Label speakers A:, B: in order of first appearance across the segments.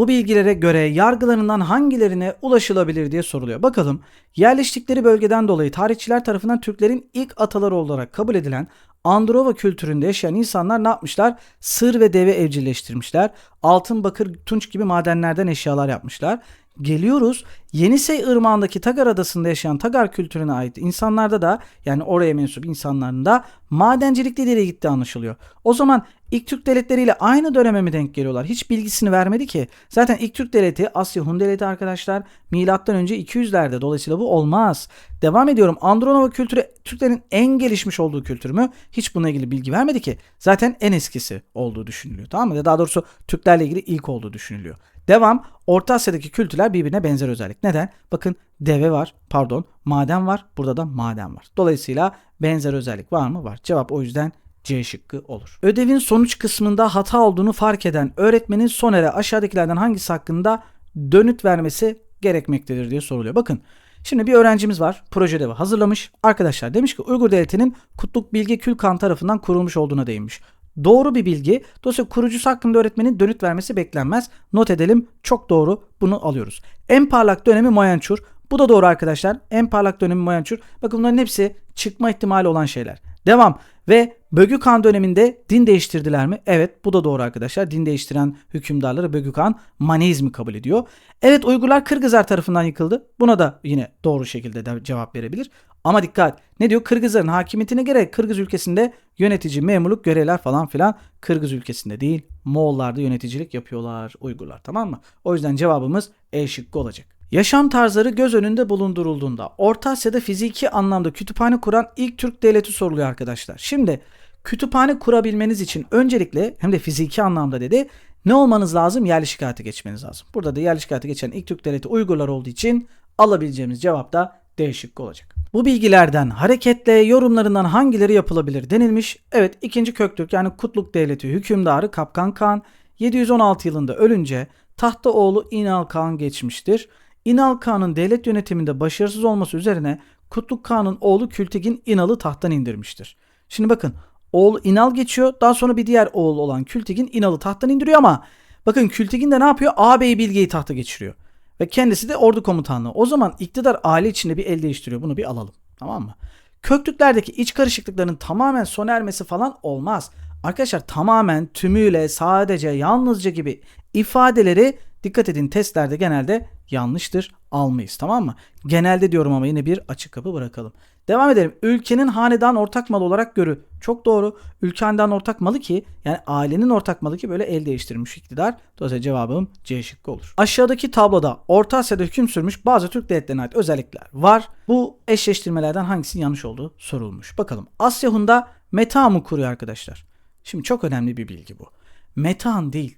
A: Bu bilgilere göre yargılarından hangilerine ulaşılabilir diye soruluyor. Bakalım yerleştikleri bölgeden dolayı tarihçiler tarafından Türklerin ilk ataları olarak kabul edilen Androva kültüründe yaşayan insanlar ne yapmışlar? Sır ve deve evcilleştirmişler. Altın, bakır, tunç gibi madenlerden eşyalar yapmışlar. Geliyoruz Yenisey Irmağı'ndaki Tagar Adası'nda yaşayan Tagar kültürüne ait insanlarda da yani oraya mensup insanların da madencilik ileri gitti anlaşılıyor. O zaman ilk Türk devletleriyle aynı döneme mi denk geliyorlar? Hiç bilgisini vermedi ki. Zaten ilk Türk devleti Asya Hun devleti arkadaşlar milattan önce 200'lerde dolayısıyla bu olmaz. Devam ediyorum. Andronova kültürü Türklerin en gelişmiş olduğu kültür mü? Hiç bununla ilgili bilgi vermedi ki. Zaten en eskisi olduğu düşünülüyor. Tamam mı? Daha doğrusu Türklerle ilgili ilk olduğu düşünülüyor. Devam. Orta Asya'daki kültürler birbirine benzer özellik. Neden? Bakın deve var, pardon, maden var. Burada da maden var. Dolayısıyla benzer özellik var mı? Var. Cevap o yüzden C şıkkı olur. Ödevin sonuç kısmında hata olduğunu fark eden öğretmenin Soner'e aşağıdakilerden hangisi hakkında dönüt vermesi gerekmektedir diye soruluyor. Bakın Şimdi bir öğrencimiz var. Proje ödevi hazırlamış. Arkadaşlar demiş ki Uygur Devleti'nin Kutluk Bilge Külkan tarafından kurulmuş olduğuna değinmiş. Doğru bir bilgi. Dolayısıyla kurucusu hakkında öğretmenin dönüt vermesi beklenmez. Not edelim. Çok doğru. Bunu alıyoruz. En parlak dönemi Moyançur. Bu da doğru arkadaşlar. En parlak dönemi Moyançur. Bakın bunların hepsi çıkma ihtimali olan şeyler. Devam. Ve Bögü Kağan döneminde din değiştirdiler mi? Evet bu da doğru arkadaşlar. Din değiştiren hükümdarları Bögü Kağan Maneizmi kabul ediyor. Evet Uygurlar Kırgızlar tarafından yıkıldı. Buna da yine doğru şekilde de cevap verebilir. Ama dikkat ne diyor? Kırgızların hakimiyetine göre Kırgız ülkesinde yönetici, memurluk, görevler falan filan Kırgız ülkesinde değil. Moğollarda yöneticilik yapıyorlar Uygurlar tamam mı? O yüzden cevabımız E şıkkı olacak. Yaşam tarzları göz önünde bulundurulduğunda Orta Asya'da fiziki anlamda kütüphane kuran ilk Türk devleti soruluyor arkadaşlar. Şimdi kütüphane kurabilmeniz için öncelikle hem de fiziki anlamda dedi ne olmanız lazım? Yerleşik hayata geçmeniz lazım. Burada da yerleşik hayata geçen ilk Türk devleti Uygurlar olduğu için alabileceğimiz cevap da D şıkkı olacak. Bu bilgilerden hareketle yorumlarından hangileri yapılabilir denilmiş. Evet ikinci Köktürk yani Kutluk Devleti hükümdarı Kapkan Kağan 716 yılında ölünce tahta oğlu İnal Kağan geçmiştir. İnal Kağan'ın devlet yönetiminde başarısız olması üzerine Kutluk Kağan'ın oğlu Kültigin İnal'ı tahttan indirmiştir. Şimdi bakın oğlu İnal geçiyor daha sonra bir diğer oğul olan Kültigin İnal'ı tahttan indiriyor ama bakın Kültigin de ne yapıyor? Ağabey Bilge'yi tahta geçiriyor. Ve kendisi de ordu komutanlığı. O zaman iktidar aile içinde bir el değiştiriyor. Bunu bir alalım. Tamam mı? Köklüklerdeki iç karışıklıkların tamamen sona ermesi falan olmaz. Arkadaşlar tamamen tümüyle sadece yalnızca gibi ifadeleri dikkat edin testlerde genelde yanlıştır almayız tamam mı? Genelde diyorum ama yine bir açık kapı bırakalım. Devam edelim. Ülkenin hanedan ortak malı olarak görü. Çok doğru. Ülke ortak malı ki yani ailenin ortak malı ki böyle el değiştirmiş iktidar. Dolayısıyla cevabım C şıkkı olur. Aşağıdaki tabloda Orta Asya'da hüküm sürmüş bazı Türk devletlerine ait özellikler var. Bu eşleştirmelerden hangisinin yanlış olduğu sorulmuş. Bakalım. Asya Hun'da Metehan'ı kuruyor arkadaşlar. Şimdi çok önemli bir bilgi bu. Metehan değil.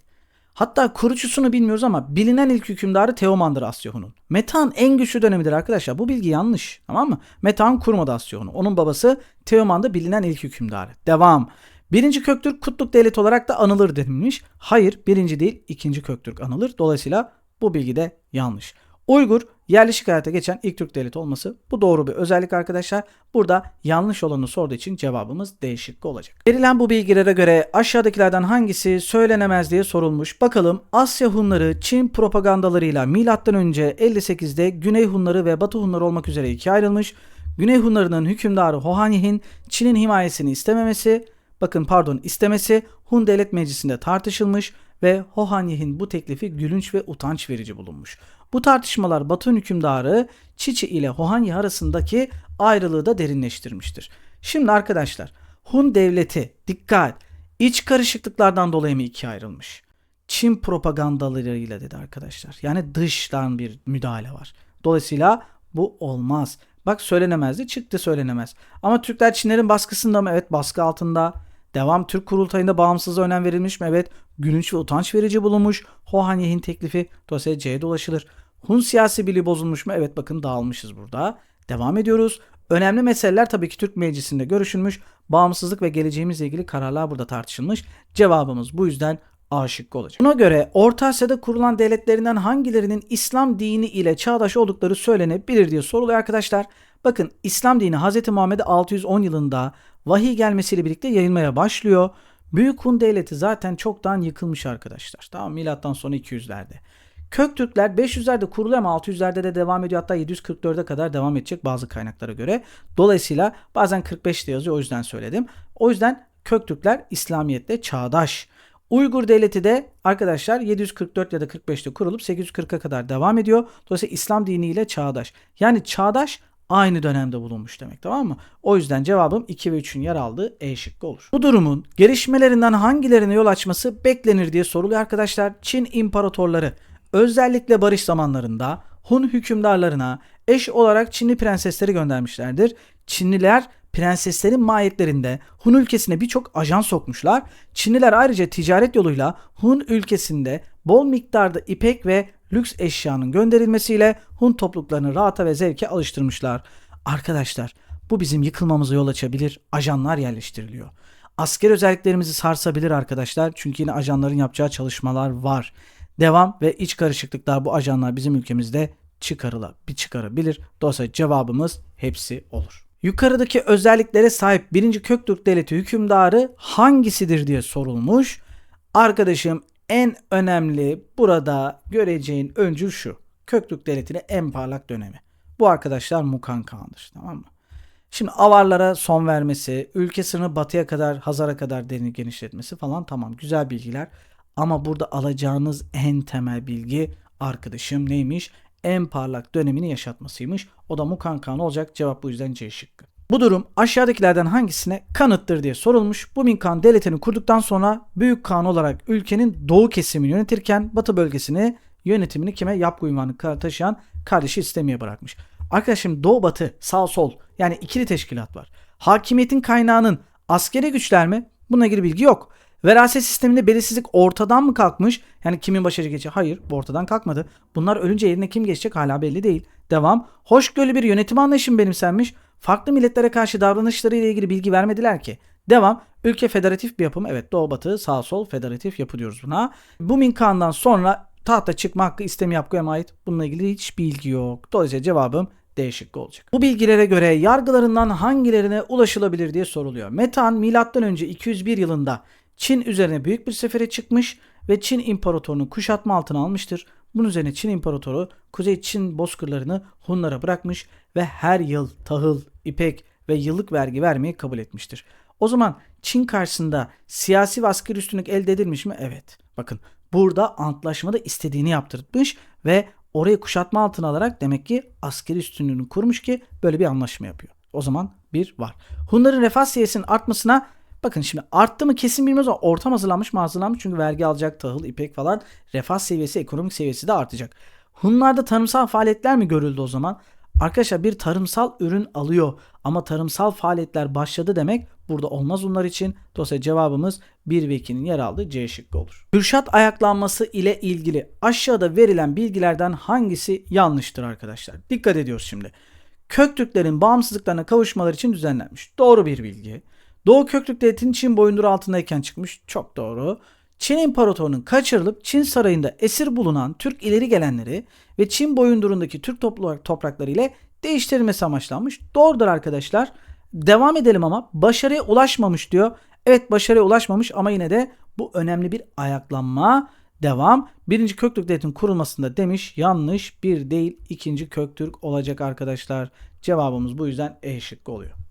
A: Hatta kurucusunu bilmiyoruz ama bilinen ilk hükümdarı Teoman'dır Asyahun'un. Metehan en güçlü dönemidir arkadaşlar. Bu bilgi yanlış. Tamam mı? Metehan kurmadı Asyahun'u. Onun babası Teoman da bilinen ilk hükümdarı. Devam. Birinci Köktürk Kutluk Devleti olarak da anılır denilmiş. Hayır birinci değil ikinci Köktürk anılır. Dolayısıyla bu bilgi de yanlış. Uygur yerleşik hayata geçen ilk Türk devleti olması bu doğru bir özellik arkadaşlar. Burada yanlış olanı sorduğu için cevabımız D şıkkı olacak. Verilen bu bilgilere göre aşağıdakilerden hangisi söylenemez diye sorulmuş. Bakalım Asya Hunları Çin propagandalarıyla önce 58'de Güney Hunları ve Batı Hunları olmak üzere ikiye ayrılmış. Güney Hunlarının hükümdarı Hohanyihin Çin'in himayesini istememesi, bakın pardon istemesi Hun Devlet Meclisi'nde tartışılmış ve Hohanyihin bu teklifi gülünç ve utanç verici bulunmuş. Bu tartışmalar Batı hükümdarı Çiçi ile Hohanyi arasındaki ayrılığı da derinleştirmiştir. Şimdi arkadaşlar Hun devleti dikkat iç karışıklıklardan dolayı mı ikiye ayrılmış? Çin propagandalarıyla dedi arkadaşlar. Yani dıştan bir müdahale var. Dolayısıyla bu olmaz. Bak söylenemezdi çıktı söylenemez. Ama Türkler Çinlerin baskısında mı? Evet baskı altında. Devam Türk kurultayında bağımsızlığa önem verilmiş mi? Evet. Gülünç ve utanç verici bulunmuş. Hohanyeh'in teklifi dolayısıyla C'ye dolaşılır. Hun siyasi birliği bozulmuş mu? Evet bakın dağılmışız burada. Devam ediyoruz. Önemli meseleler tabii ki Türk Meclisi'nde görüşülmüş. Bağımsızlık ve geleceğimizle ilgili kararlar burada tartışılmış. Cevabımız bu yüzden A şıkkı olacak. Buna göre Orta Asya'da kurulan devletlerinden hangilerinin İslam dini ile çağdaş oldukları söylenebilir diye soruluyor arkadaşlar. Bakın İslam dini Hz. Muhammed'e 610 yılında vahiy gelmesiyle birlikte yayılmaya başlıyor. Büyük Hun Devleti zaten çoktan yıkılmış arkadaşlar. Tamam milattan sonra 200'lerde. Köktürkler 500'lerde kuruluyor ama 600'lerde de devam ediyor. Hatta 744'e kadar devam edecek bazı kaynaklara göre. Dolayısıyla bazen 45 de yazıyor o yüzden söyledim. O yüzden Köktürkler İslamiyet'te çağdaş. Uygur Devleti de arkadaşlar 744 ya da 45'te kurulup 840'a kadar devam ediyor. Dolayısıyla İslam diniyle çağdaş. Yani çağdaş aynı dönemde bulunmuş demek tamam mı? O yüzden cevabım 2 ve 3'ün yer aldığı E şıkkı olur. Bu durumun gelişmelerinden hangilerine yol açması beklenir diye soruluyor arkadaşlar. Çin imparatorları özellikle barış zamanlarında Hun hükümdarlarına eş olarak Çinli prensesleri göndermişlerdir. Çinliler prenseslerin mahiyetlerinde Hun ülkesine birçok ajan sokmuşlar. Çinliler ayrıca ticaret yoluyla Hun ülkesinde bol miktarda ipek ve lüks eşyanın gönderilmesiyle Hun topluluklarını rahata ve zevke alıştırmışlar. Arkadaşlar bu bizim yıkılmamıza yol açabilir. Ajanlar yerleştiriliyor. Asker özelliklerimizi sarsabilir arkadaşlar. Çünkü yine ajanların yapacağı çalışmalar var. Devam ve iç karışıklıklar bu ajanlar bizim ülkemizde çıkarıla bir çıkarabilir. Dolayısıyla cevabımız hepsi olur. Yukarıdaki özelliklere sahip 1. Köktürk Devleti hükümdarı hangisidir diye sorulmuş. Arkadaşım en önemli burada göreceğin öncül şu. Köktürk Devleti'nin en parlak dönemi. Bu arkadaşlar Mukan Kağan'dır tamam mı? Şimdi avarlara son vermesi, ülke sınırını batıya kadar, Hazar'a kadar derini genişletmesi falan tamam güzel bilgiler. Ama burada alacağınız en temel bilgi arkadaşım neymiş? En parlak dönemini yaşatmasıymış. O da Mukan Kağan olacak. Cevap bu yüzden C şıkkı. Bu durum aşağıdakilerden hangisine kanıttır diye sorulmuş. Bu Minkan devletini kurduktan sonra Büyük Kağan olarak ülkenin doğu kesimini yönetirken batı bölgesini yönetimini kime yapgu ünvanı taşıyan kardeşi istemeye bırakmış. Arkadaşım doğu batı sağ sol yani ikili teşkilat var. Hakimiyetin kaynağının askeri güçler mi? Bununla ilgili bilgi yok. Veraset sisteminde belirsizlik ortadan mı kalkmış? Yani kimin başarı geçecek? Hayır bu ortadan kalkmadı. Bunlar ölünce yerine kim geçecek hala belli değil. Devam. Hoşgörülü bir yönetim anlayışı mı benimsenmiş? Farklı milletlere karşı davranışları ile ilgili bilgi vermediler ki. Devam. Ülke federatif bir yapım. Evet doğu batı sağ sol federatif yapı diyoruz buna. Bu Minkan'dan sonra tahta çıkma hakkı istemi yapgıya ait. Bununla ilgili hiç bilgi yok. Dolayısıyla cevabım D şıkkı olacak. Bu bilgilere göre yargılarından hangilerine ulaşılabilir diye soruluyor. Metan M.Ö. 201 yılında Çin üzerine büyük bir sefere çıkmış ve Çin imparatorunu kuşatma altına almıştır. Bunun üzerine Çin imparatoru Kuzey Çin bozkırlarını Hunlara bırakmış ve her yıl tahıl, ipek ve yıllık vergi vermeyi kabul etmiştir. O zaman Çin karşısında siyasi ve askeri üstünlük elde edilmiş mi? Evet. Bakın burada antlaşmada istediğini yaptırmış ve orayı kuşatma altına alarak demek ki askeri üstünlüğünü kurmuş ki böyle bir anlaşma yapıyor. O zaman bir var. Hunların refah seviyesinin artmasına bakın şimdi arttı mı kesin bilmiyoruz ama ortam hazırlanmış mı hazırlanmış çünkü vergi alacak tahıl, ipek falan refah seviyesi, ekonomik seviyesi de artacak. Hunlarda tarımsal faaliyetler mi görüldü o zaman? Arkadaşlar bir tarımsal ürün alıyor ama tarımsal faaliyetler başladı demek burada olmaz onlar için. Dolayısıyla cevabımız 1 ve 2'nin yer aldığı C şıkkı olur. Kürşat ayaklanması ile ilgili aşağıda verilen bilgilerden hangisi yanlıştır arkadaşlar? Dikkat ediyoruz şimdi. Köktürklerin bağımsızlıklarına kavuşmaları için düzenlenmiş. Doğru bir bilgi. Doğu Köktürk Devleti'nin Çin boyunduruğu altındayken çıkmış. Çok doğru. Çin İmparatorunun kaçırılıp Çin sarayında esir bulunan Türk ileri gelenleri ve Çin boyundurundaki Türk toprakları ile değiştirilmesi amaçlanmış. Doğrudur arkadaşlar. Devam edelim ama başarıya ulaşmamış diyor. Evet başarıya ulaşmamış ama yine de bu önemli bir ayaklanma. Devam. Birinci Köktürk Devleti'nin kurulmasında demiş yanlış bir değil ikinci Köktürk olacak arkadaşlar. Cevabımız bu yüzden E şıkkı oluyor.